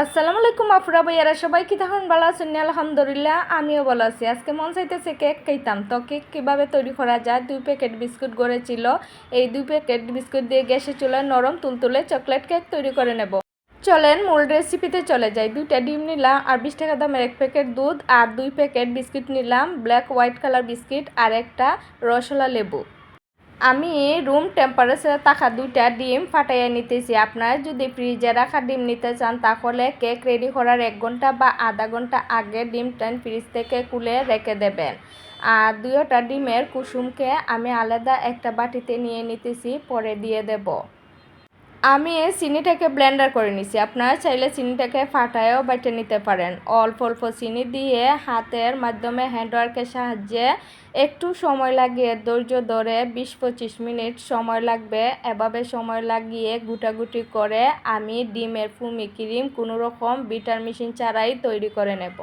আসসালামু আলাইকুম, আফরা ভাইয়ারা। সবাই কি তখন ভালো আছেন? আলহামদুলিল্লাহ, আমিও ভালো আছি। আজকে মন চাইতেছে কেক খাইতাম। তো কেক কীভাবে তৈরি করা যায়? দুই প্যাকেট বিস্কুট গড়েছিল। এই দুই প্যাকেট বিস্কুট দিয়ে গ্যাসে চুলায় নরম তুলতুলে চকলেট কেক তৈরি করে নেব। চলেন, মূল রেসিপিতে চলে যাই। দুইটা ডিম নিলাম, আর বিশ টাকা দামের এক প্যাকেট দুধ, আর দুই প্যাকেট বিস্কিট নিলাম, ব্ল্যাক হোয়াইট কালার বিস্কিট, আর একটা রসলা লেবু। আমি রুম টেম্পারেচারে থাকা দুইটা ডিম ফাটাইয়া নিতেছি। আপনারা যদি ফ্রিজে রাখা ডিম নিতে চান, তাহলে কেক রেডি করার এক ঘণ্টা বা আধা ঘণ্টা আগে ডিম ডিমটা ফ্রিজ থেকে কুলে রেখে দেবেন। আর দুইটা ডিমের কুসুমকে আমি আলাদা একটা বাটিতে নিয়ে নিতেছি, পরে দিয়ে দেবো। আমি চিনিটাকে ব্লেন্ডার করে নিছি। আপনারা চাইলে চিনিটাকে ফাটায়ও বাইটে নিতে পারেন। অল্প অল্প চিনি দিয়ে হাতের মাধ্যমে হ্যান্ডওয়ার্কের সাহায্যে একটু সময় লাগিয়ে, ধৈর্য ধরে বিশ পঁচিশ মিনিট সময় লাগবে। এভাবে সময় লাগিয়ে গুটাগুটি করে আমি ডিমের ফুমি ক্রিম কোনো রকম বিটার মেশিন ছাড়াই তৈরি করে নেব।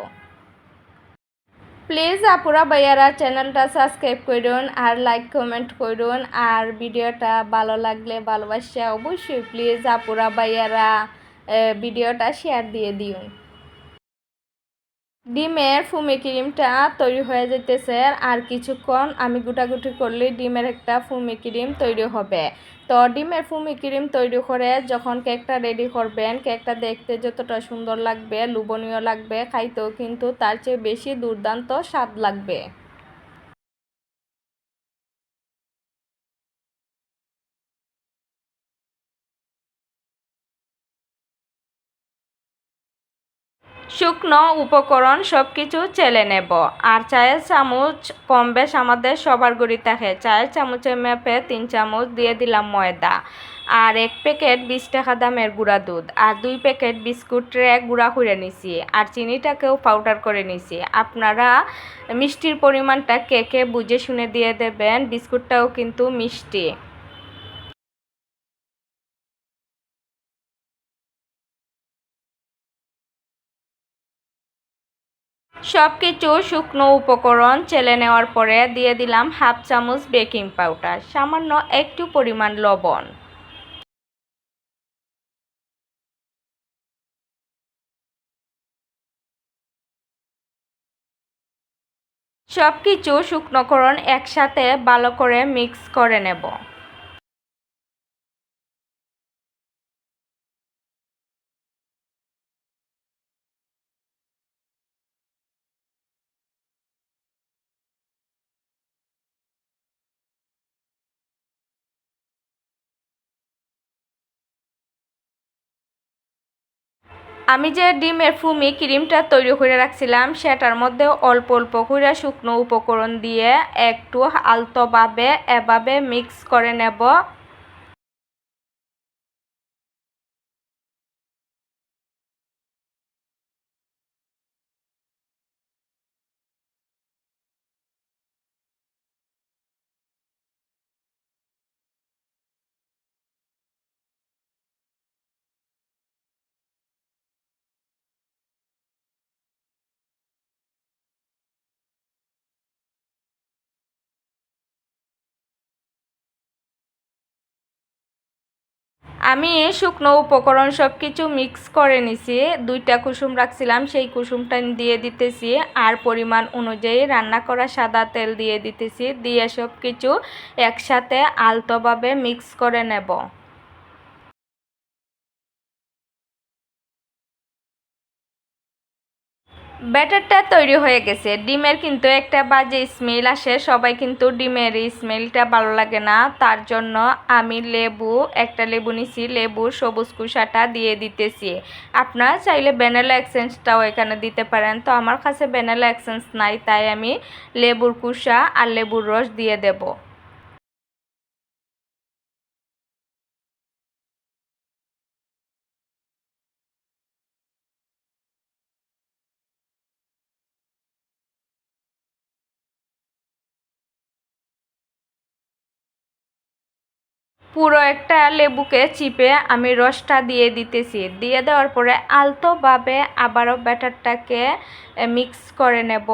প্লিজ আপুরা বাইয়ারা চ্যানেলটা সাবস্ক্রাইব করুন আর লাইক, কমেন্ট করুন। আর ভিডিওটা ভালো লাগলে ভালোবাসা অবশ্যই প্লিজ আপুরা বাইয়ারা ভিডিওটা শেয়ার দিয়ে দিন ডিমের ফুমি ক্রিমটা তৈরি হয়ে যেতেছে আর কিছুক্ষণ আমি গুটাগুটি করলে ডিমের একটা ফুমি ক্রিম তৈরি হবে। তো ডিমের ফুমি ক্রিম তৈরি করে যখন কেকটা রেডি করবেন, কেকটা দেখতে যতটা সুন্দর লাগবে লুবনীয় লাগবে, খাইতেও কিন্তু তার চেয়ে বেশি দুর্দান্ত স্বাদ লাগবে। শুকনো উপকরণ সব কিছু চেলে নেব। আর চায়ের চামচ কম বেশ আমাদের সবার গড়ি থাকে। চায়ের চামচের মেপে তিন চামচ দিয়ে দিলাম ময়দা আর এক প্যাকেট বিশ টাকা দামের গুঁড়া দুধ আর দুই প্যাকেট বিস্কুটে গুঁড়া করে নিছি আর চিনিটাকেও পাউডার করে নিছি। আপনারা মিষ্টির পরিমাণটা কেকে বুঝে শুনে দিয়ে দেবেন, বিস্কুটটাও কিন্তু মিষ্টি। সব কিছু শুকনো উপকরণ চেলে নেওয়ার পরে দিয়ে দিলাম হাফ চামচ বেকিং পাউডার, সামান্য একটু পরিমাণ লবণ। সব কিছু শুকনোকরণ একসাথে ভালো করে মিক্স করে নেব। আমি যে ডিমের ফুমি ক্রিমটা তৈরি করে রাখছিলাম, সেটার মধ্যে অল্প অল্প করে শুকনো উপকরণ দিয়ে একটু আলতোভাবে এভাবে মিক্স করে নেব। আমি শুকনো উপকরণ সব কিছু মিক্স করে নিছি। দুইটা কুসুম রাখছিলাম, সেই কুসুমটা দিয়ে দিতেছি। আর পরিমাণ অনুযায়ী রান্না করা সাদা তেল দিয়ে দিতেছি। দিয়ে সব কিছু একসাথে আলতোভাবে মিক্স করে নেব। ব্যাটারটা তৈরি হয়ে গেছে। ডিমের কিন্তু একটা বাজে স্মেল আসে। সবাই কিন্তু ডিমের স্মেলটা ভালো লাগে না। তার জন্য আমি লেবু, একটা লেবু নিছি। লেবুর সবুজ কুসাটা দিয়ে দিতেছি। আপনারা চাইলে ভ্যানিলা এক্সেন্সটাও এখানে দিতে পারেন। তো আমার কাছে ভ্যানিলা এক্সেন্স নাই, তাই আমি লেবুর কুসা আর লেবুর রস দিয়ে দেবো। পুরো একটা লেবুকে চিপে আমি রসটা দিয়ে দিতেছি। দিয়ে দেওয়ার পরে আলতোভাবে আবারও ব্যাটারটাকে মিক্স করে নেব।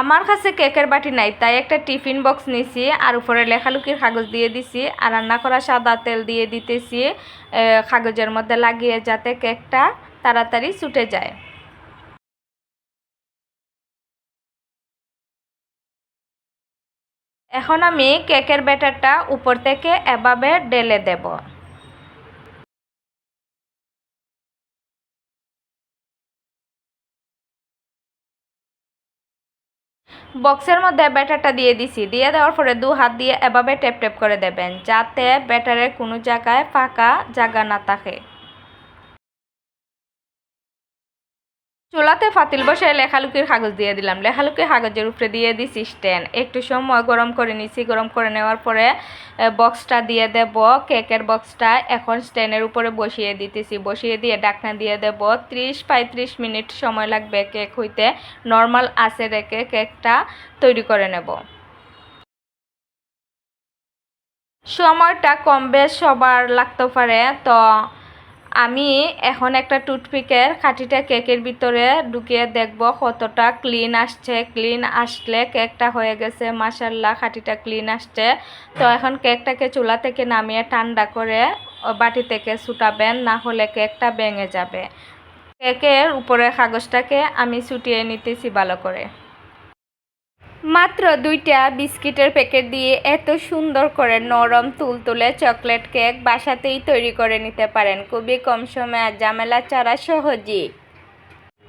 আমার কাছে কেকের বাটি নাই, তাই একটা টিফিন বক্স নিছি আর উপরে লেখালুকির কাগজ দিয়ে দিছি আর রান্না করা সাদা তেল দিয়ে দিতেছি কাগজের মধ্যে লাগিয়ে যাতে কেকটা তাড়াতাড়ি ছুটে যায়। এখন আমি কেকের ব্যাটারটা উপর থেকে এভাবে ডেলে দেব। বক্সের মধ্যে ব্যাটারটা দিয়ে দিছি। দিয়ে দেওয়ার পরে দু হাত দিয়ে এভাবে টেপ টেপ করে দেবেন, যাতে ব্যাটারের কোনো জায়গায় ফাঁকা জায়গা না থাকে। চুলাতে ফাতিল বসায় লেখালুকির কাগজ দিয়ে দিলাম। লেখালুকির কাগজের উপরে দিয়ে দিছি স্ট্যান্ড একটু সময় গরম করে নিছি। গরম করে নেওয়ার পরে বক্সটা দিয়ে দেব। কেকের বক্সটা এখন স্ট্যান্ডের উপরে বসিয়ে দিতেছি। বসিয়ে দিয়ে ডাকনা দিয়ে দেব। ত্রিশ পঁয়ত্রিশ মিনিট সময় লাগবে কেক হইতে। নর্মাল আঁচে রেখে কেকটা তৈরি করে নেব। সময়টা কম বেশ সবার লাগতে পারে। তো আমি এখন একটা টুথপিকের কাঠিটা কেকের ভিতরে ঢুকিয়ে দেখব কতটা ক্লিন আসছে। ক্লিন আসলে কেকটা হয়ে গেছে মাসাল্লাহ কাঠিটা ক্লিন আসছে। তো এখন কেকটাকে চুলা থেকে নামিয়ে ঠান্ডা করে বাটি থেকে ছুটাবেন, না হলে কেকটা ভেঙে যাবে। কেকের উপরের কাগজটাকে আমি ছুটিয়ে নিতেছি ভালো করে। মাত্র দুইটা বিস্কিটের প্যাকেট দিয়ে এত সুন্দর করে নরম তুলতুলে চকলেট কেক বাসাতেই তৈরি করে নিতে পারেন। খুবই কম সময়ে আর ঝামেলা ছাড়া সহজেই।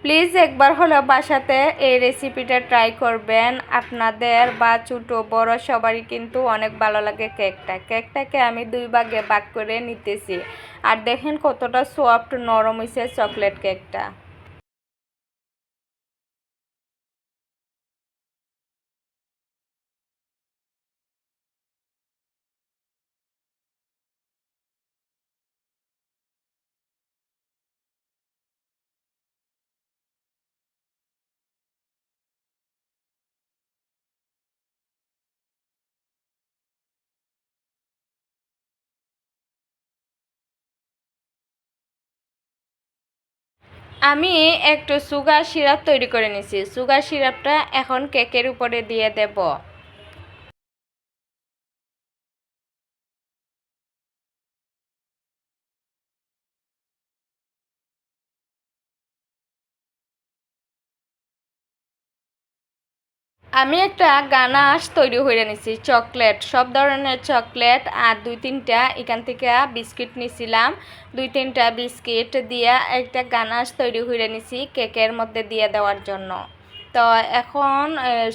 প্লিজ একবার হলো বাসাতে এই রেসিপিটা ট্রাই করবেন। আপনাদের বা ছোটো বড় সবারই কিন্তু অনেক ভালো লাগে কেকটা। কেকটাকে আমি দুই ভাগে ভাগ করে নিতেছি। আর দেখেন কতটা সফট নরম হয়েছে চকলেট কেকটা। আমি একটু সুগার সিরাপ তৈরি করে নিছি। সুগার সিরাপটা এখন কেকের উপরে দিয়ে দেব। আমি একটা গানাশ তৈরি করে নিছি, চকলেট। সব ধরনের চকলেট আর দুই তিনটা, এখান থেকে বিস্কিট নিছিলাম। দুই তিনটা বিস্কিট দিয়ে একটা গানাশ তৈরি করে নিছি কেকের মধ্যে দিয়ে দেওয়ার জন্য। তো এখন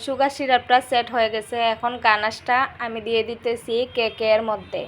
সুগার সিরাপটা সেট হয়ে গেছে। এখন গানাশটা আমি দিয়ে দিতেছি কেকের মধ্যে।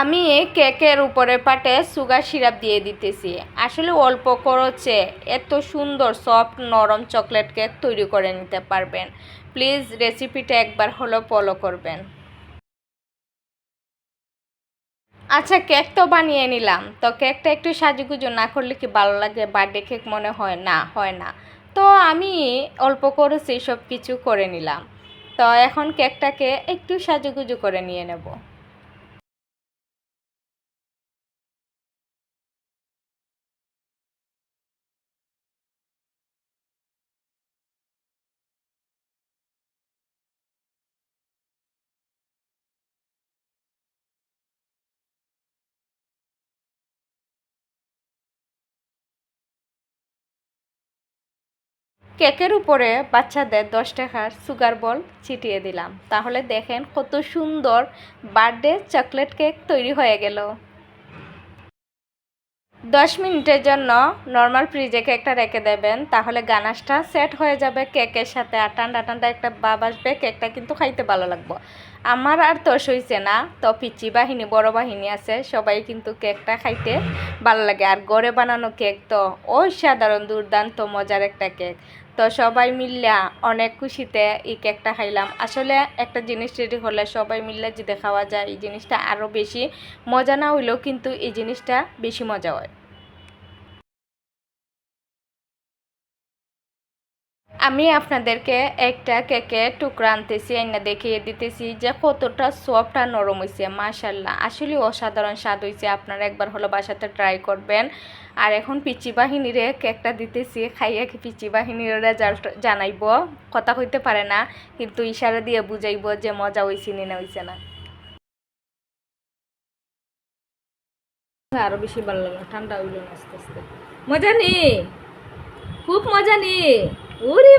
আমি কেকের উপরে পাটে সুগার সিরাপ দিয়ে দিতেছি। আসলে অল্প খরচে এত সুন্দর সফট নরম চকলেট কেক তৈরি করে নিতে পারবেন। প্লিজ রেসিপিটা একবার হলো ফলো করবেন। আচ্ছা কেক তো বানিয়ে নিলাম। তো কেকটা একটু সাজুগুজু না করলে কি ভালো লাগে? বার্থডে কেক মনে হয় না হয় না। তো আমি অল্প করেছি সব কিছু করে নিলাম। তো এখন কেকটাকে একটু সাজুগুজু করে নিয়ে নেব। কেকের উপরে বাচ্চাদের দশ টাকার সুগার বল ছিটিয়ে দিলাম। তাহলে দেখেন কত সুন্দর বার্থডে চকলেট কেক তৈরি হয়ে গেল। দশ মিনিটের জন্য নর্মাল ফ্রিজে কেকটা রেখে দেবেন। তাহলে গানাশটা সেট হয়ে যাবে কেকের সাথে। আর ঠান্ডা একটা ভাব আসবে, কেকটা কিন্তু খাইতে ভালো লাগবে। আমার আর তো সইছে না, তো পিচি বাহিনী, বড় বাহিনী আছে, সবাই কিন্তু কেকটা খাইতে ভালো লাগে। আর ঘরে বানানো কেক তো অসাধারণ, দুর্দান্ত, মজার একটা কেক। তো সবাই মিললা অনেক খুশিতে এই কেকটা খাইলাম। আসলে একটা জিনিস রেডি হলে সবাই মিললে যদি খাওয়া যায়, এই জিনিসটা আরও বেশি মজা না হইলেও কিন্তু এই জিনিসটা বেশি মজা হয়। আমি আপনাদেরকে একটা কেকে টুকরা আনতেছি আইনা দেখিয়ে দিতেছি যে কতটা সফট আর নরম হয়েছে মাশাল্লাহ আসলে অসাধারণ স্বাদ হয়েছে আপনারা একবার হলো বাসাতে ট্রাই করবেন। আর এখন পিচি বাহিনীরে কেকটা দিতেছি, খাইয়া কি পিচি বাহিনীর রেজাল্ট জানাইব। কথা কইতে পারে না, কিন্তু ইশারা দিয়ে বুঝাইব যে মজা হয়েছে নি হয়েছে না। আরও বেশি ভালো লাগল, ঠান্ডা হইল আস্তে আস্তে। মজা নি? খুব মজা নি? ওরে